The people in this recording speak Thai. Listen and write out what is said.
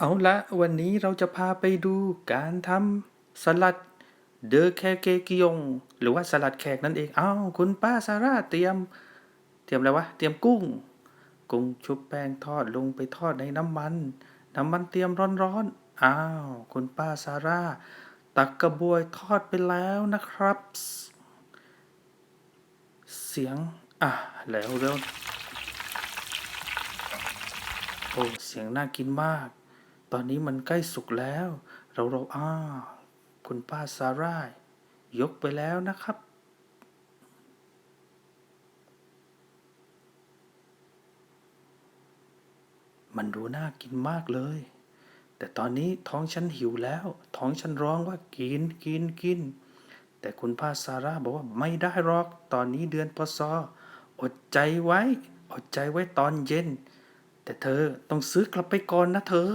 เอาละวันนี้เราจะพาไปดูการทำสลัดเดอแคเกกิยง หรือว่าสลัดแขกนั่นเองอ้าวคุณป้าซาร่าเตรียม เตรียมอะไรวะ เตรียมกุ้ง กุ้งชุบแป้งทอดลงไปทอดในน้ำมัน น้ำมันเตรียมร้อนๆอ้าวคุณป้าซาร่า ตักกระบวยทอดไปแล้วนะครับ เสียง อะ แล้วเร็วโอ้เสียงน่ากินมาก ตอนนี้มันใกล้สุกแล้ว เราเราอ้าคุณป้าซาร่ายยกไปแล้วนะครับ มันดูน่ากินมากเลย แต่ตอนนี้ท้องฉันหิวแล้ว ท้องฉันร้องว่ากินกินกิน แต่คุณป้าซาร่าบอกว่าไม่ได้หรอก ตอนนี้เดือนพศอดใจไว้ อดใจไว้ตอนเย็น แต่เธอต้องซื้อกลับไปก่อนนะเธอ